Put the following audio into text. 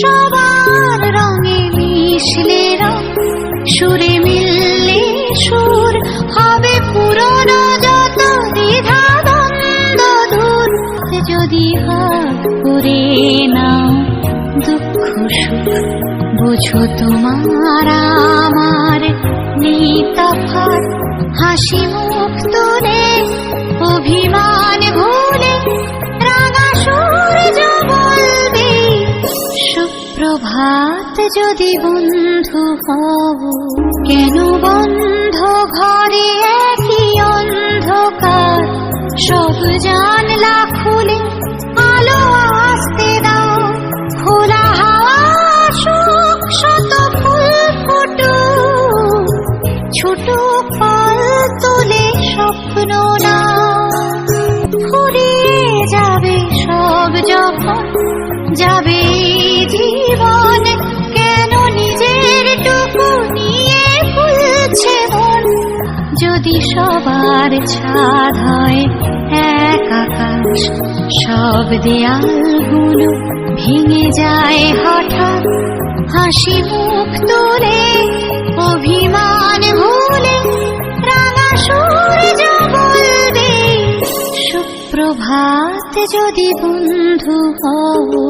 সবার রঙে মিশলে রং, সুরে মিললে সুর, হবে পুরনো যত দ্বিধা দ্বন্দ্ব দূর। যদি হাত নাও দুঃখ সুখ, বুঝো তোমার আমার নেই তফাৎ। হাসি মুখ তুলে অভিমান সুপ্রভাত যদি বন্ধু হব কেন বন্ধ ঘরে একই অন্ধকার? সব জানলা খুলে আলো আসতে দাও, খোলা হাওয়া শত ফুল ফুটু ছোট ফল তোলে স্বপ্ন না, ফুরিয়ে যাবে সব যখন যাবে যদি সবার ছাদ হয় এক আকাশ, সব দেয়ালগুলো ভেঙে যায় হঠাৎ। হাসি মুখ তুলে, অভিমান ভুলে, রাঙা সূর্য বলবে, সুপ্রভাত যদি বন্ধু হও।